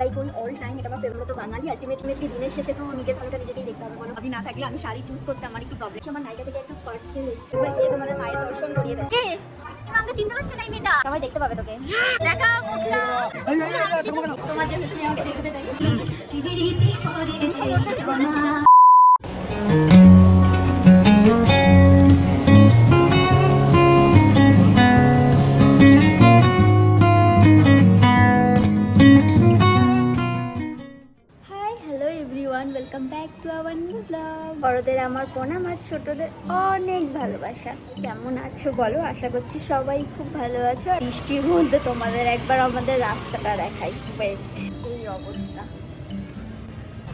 তাই করি all time এটা আমার ফেভারিট তো বাঙালি আলটিমেটলি দিনের শেষে তো নিজের ভালোটা নিজেকেই দেখতে হবে বলো আমি না থাকলে আমি শাড়ি চুজ করতে আমার একটু প্রবলেম আমার নায়িকা থেকে একটা পার্সেল এসেছে এবার গিয়ে তোমাদের মায়ের দর্শন করিয়ে দেয়। কে? তুমি আমাকে চিনতে পারছ না মিতা সবাই দেখতে পাবে তোকে। দেখা মুসলা তোমার জন্য তুমি আমাকে দেখতে দেয় বড়দের আমার প্রণাম, আর ছোটদের অনেক ভালোবাসা। কেমন আছো বলো? আশা করছি সবাই খুব ভালো আছো। আর বৃষ্টির মধ্যে তোমাদের একবার আমাদের রাস্তাটা দেখাই। এই অবস্থা।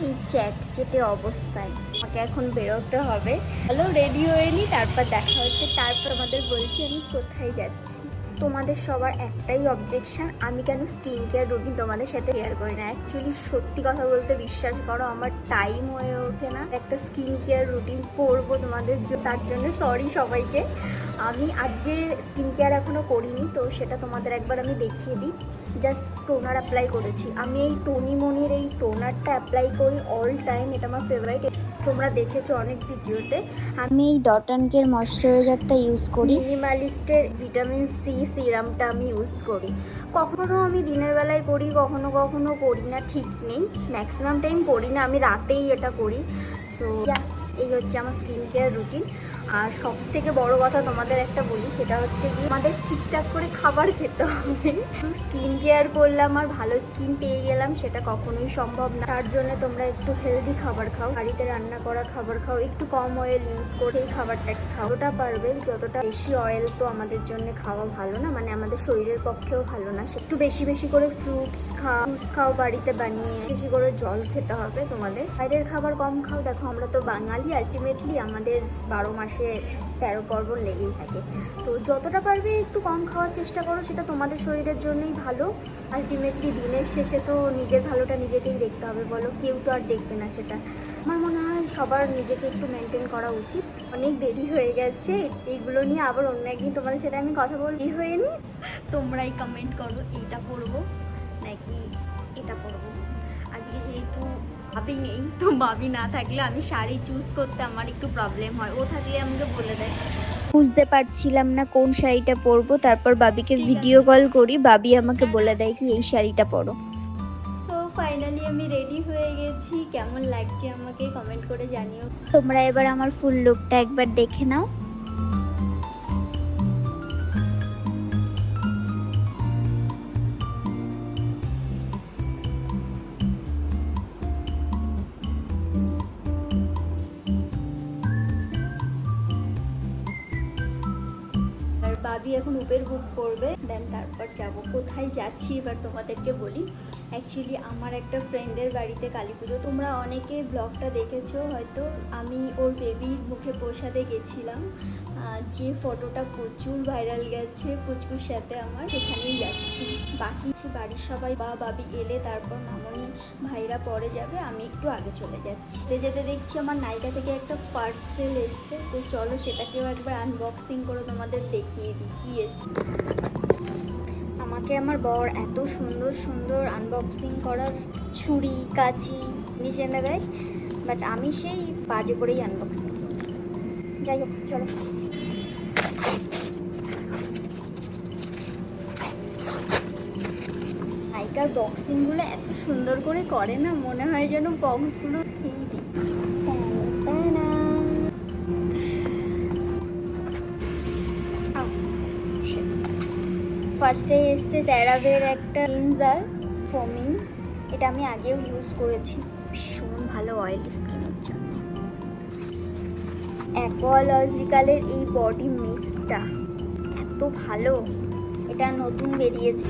এই চ্যাট চেটে অবস্থায় আমাকে এখন বেরোতে হবে। হ্যালো রেডি হয়ে নি তারপর দেখা হচ্ছে। তারপর আমাদের বলছি আমি কোথায় যাচ্ছি। তোমাদের সবার একটাই অবজেকশন আমি কেন স্কিন কেয়ার রুটিন তোমাদের সাথে শেয়ার করি না? অ্যাকচুয়ালি সত্যি কথা বলতে বিশ্বাস করো, আমার টাইম হয়ে ওঠে না। একটা স্কিন কেয়ার রুটিন করব তোমাদের তার জন্য সরি সবাইকে। আমি আজকে স্কিন কেয়ার এখনও করিনি, তো সেটা তোমাদের একবার আমি দেখিয়ে দিই। জাস্ট টোনার অ্যাপ্লাই করেছি। আমি এই টনি মনির এই টোনারটা অ্যাপ্লাই করি অল টাইম এটা আমার ফেভারিট তোমরা দেখেছ অনেক ভিডিওতে আমি এই ডটানকের ময়শ্চারাইজারটা ইউজ করি। মিনিমালিস্টের ভিটামিন সি সিরামটা আমি ইউজ করি। কখনো আমি দিনের বেলায় করি কখনো কখনো করি না ঠিক নেই। ম্যাক্সিমাম টাইম করি না আমি রাতেই এটা করি। সো এই হচ্ছে আমার স্কিন কেয়ার রুটিন আর সব থেকে বড় কথা তোমাদের একটা বলি, সেটা হচ্ছে কি আমাদের ঠিকঠাক করে খাবার খেতে হবে। স্কিন কেয়ার করলাম আর ভালো স্কিন পেয়ে গেলাম, সেটা কখনোই সম্ভব না। তার জন্য তোমরা একটু হেলদি খাবার খাও, বাড়িতে রান্না করা খাবার খাও, একটু কম অয়েল ইউজ করে এই খাবারটাকে খাও। যতটা পারবে, যতটা বেশি অয়েল তো আমাদের জন্য খাওয়া ভালো না মানে আমাদের শরীরের পক্ষেও ভালো না। একটু বেশি বেশি করে ফ্রুটস খাও জুস খাও বাড়িতে বানিয়ে, বেশি করে জল খেতে হবে তোমাদের। বাইরের খাবার কম খাও, দেখো আমরা তো বাঙালি আলটিমেটলি আমাদের বারো মাসে তেরো পর্বণ লেগেই থাকে। তো যতটা পারবে একটু কম খাওয়ার চেষ্টা করো, সেটা তোমাদের শরীরের জন্যই ভালো। আলটিমেটলি দিনের শেষে তো নিজের ভালোটা নিজেকেই দেখতে হবে বলো, কেউ তো আর দেখবে না সেটা। আমার মনে হয় সবার নিজেকে একটু মেনটেন করা উচিত। অনেক দেরি হয়ে গেছে, এইগুলো নিয়ে আবার অন্য একদিন তোমাদের সাথে আমি কথা বলি হয়ে নি? তোমরাই কমেন্ট করো, এইটা পরবো নাকি এটা পরবো আজকে যেহেতু ভাবি নেই তো ভাবি না থাকলে আমি শাড়ি চুজ করতে আমার একটু প্রবলেম হয়। ও থাকলে আমাকে বলে দেয়। বুঝতে পারছিলাম না কোন শাড়িটা পরবো তারপর বাবিকে ভিডিও কল করি বাবি আমাকে বলে দেয় কি এই শাড়িটা পরো। সো ফাইনালি আমি রেডি হয়ে গেছি। কেমন লাগছে আমাকে কমেন্ট করে জানিও। তোমরা এবার আমার ফুল লুকটা একবার দেখে নাও। বাবি এখন উবের বুক করবে। দেন তারপর যাব। কোথায় যাচ্ছি এবার তোমাদেরকে বলি। অ্যাকচুয়ালি আমার একটা ফ্রেন্ডের বাড়িতে কালী পুজো। তোমরা অনেকে ব্লগটা দেখেছ, হয়তো। আমি ওর বেবির মুখে প্রসাদে গেছিলাম। যে ফটোটা প্রচুর ভাইরাল গেছে পুচকুর সাথে আমার সেখানেই যাচ্ছি। বাকি বাড়ির সবাই, বা বাবি এলে তারপর মামনি ভাইরা পরে যাবে, আমি একটু আগে চলে যাচ্ছি। যেতে দেখছি আমার নায়িকা থেকে একটা পার্সেল এসছে, তো চলো সেটাকেও একবার আনবক্সিং করে তোমাদের দেখিয়ে দিই, কি এসছে। আমাকে আমার বর এত সুন্দর সুন্দর আনবক্সিং করার ছুরি, কাঁচি এনে দেয় বাট আমি সেই বাজে করেই আনবক্সিং যাই হোক, চলো। নাইকার বক্সিংগুলো এত সুন্দর করে করে না, মনে হয় যেন বক্সগুলো দিই। ফার্স্টে এসছে স্যারাভের একটা ক্লিনজার ফোমিং এটা আমি আগেও ইউজ করেছি। ভীষণ ভালো অয়েল স্কিনের জন্য। অ্যাকোয়ালজিক্যালের এই বডি মিস্টটা এত ভালো, এটা নতুন বেরিয়েছে।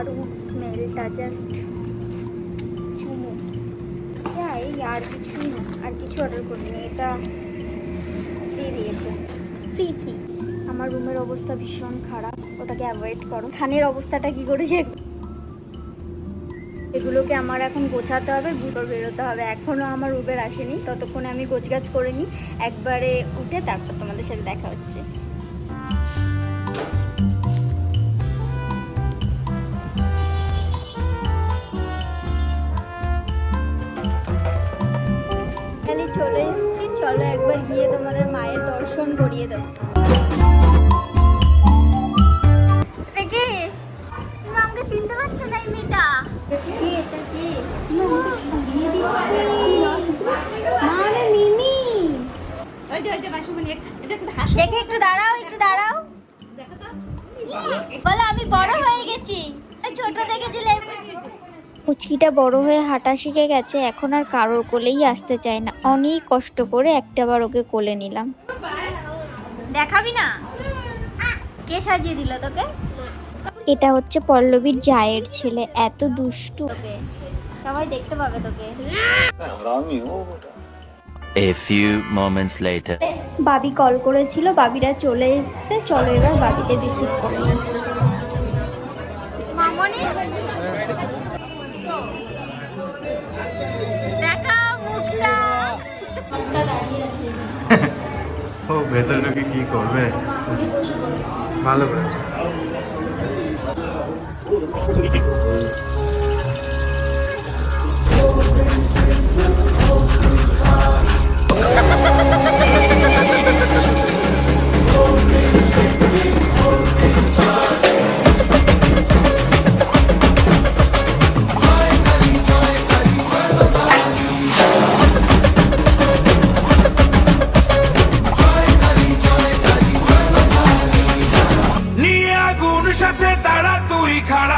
দারুণ স্মেলটা জাস্ট চুমু। হ্যাঁ আর কিছুই আর কিছু অর্ডার করিনি, এটা দিয়ে দিয়েছে। ফ্রি ফ্রি আমার রুমের অবস্থা ভীষণ খারাপ, ওটাকে অ্যাভয়েড করো। খানের অবস্থাটা কি করেছে? এগুলোকে আমার এখন গোছাতে হবে, গুঁড়ো বেরোতে হবে। এখনও আমার উবের আসেনি, ততক্ষণে আমি গোছগাছ করে নিই। একবারে উঠে তারপর তোমাদের সাথে দেখা হচ্ছে। গিয়ে তোমাদের মায়ের দর্শন করিয়ে দেবো। তুমি আমাকে চিনতে পারছ না এই মেয়েটা? একটু দেখে একটু দাঁড়াও একটু দাঁড়াও। বলো আমি বড় হয়ে গেছি। ছোট দেখেছিলে? কুচকিটা বড় হয়ে হাঁটা শিখে গেছে এখন আর কারোর কোলেই আসতে চায় না। অনেক কষ্ট করে একটাবার ওকে কোলে নিলাম। দেখাবি না? কে সাজিয়ে দিল তোকে? এটা হচ্ছে পল্লবীর জায়ের ছেলে এত দুষ্টু। সবাই দেখতে পাবে তোকে। A few moments later. Babi call করেছিল বাবিরা চলে এসেছে চলো এবার বাবিতে রিসিভ করে ভেতরে ঢুকে কি করবে ভালো করেছে নিয়ে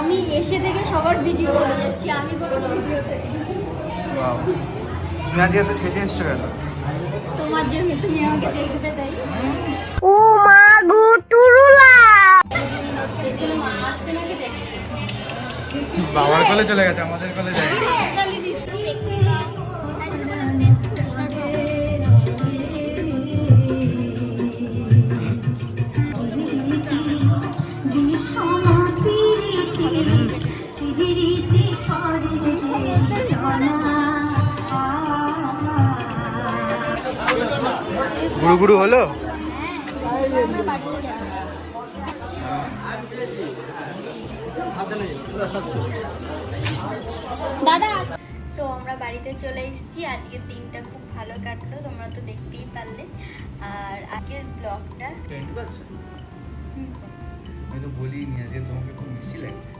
আমি এসে থেকে সবার ভিডিও করে যাচ্ছি আমি কোনো ভিডিও এত সেজে এসছো কেন? তোমার জন্য তুমি আমাকে দেখবে তাই। ও মা গো টুরুলা বাবার কলে চলে গেছে আমাদের কলে যাই গুরু গুরু হলো? দাদা সো আমরা বাড়িতে চলে এসেছি। আজকের দিনটা খুব ভালো কাটলো তোমরা তো দেখতেই পারলে। আর আজকের ব্লগটা আমি তো বলিনি আজকে তোমাকে খুব মিষ্টি লাগছে।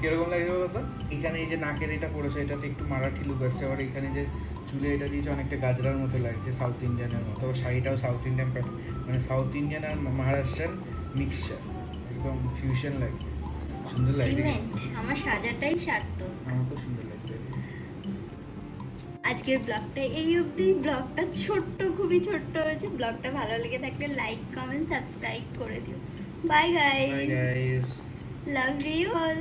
কীরকম লাগছে বলো তো এখানে এই যে নাকের এটা পড়েছে এটাতে একটু মারাঠি লুক আসছে। আবার এখানে যে চুলে এটা দিয়েছে অনেকটা গাজরার মতো লাগছে সাউথ ইন্ডিয়ানের মতো। আবার শাড়িটাও সাউথ ইন্ডিয়ান প্যাটার্ন মানে সাউথ ইন্ডিয়ান আর মহারাষ্ট্রের মিক্সচার একদম ফিউশন লাগছে। সুন্দর লাগছে আমার সাজাটাই সার্থ আমার খুব সুন্দর লাগছে। আজকের ব্লগটা এই অবধি। ব্লগটা ছোট্ট খুবই ছোট্ট হয়েছে। ব্লগটা ভালো লেগে থাকলে লাইক কমেন্ট সাবস্ক্রাইব করে দিও। Bye guys love you all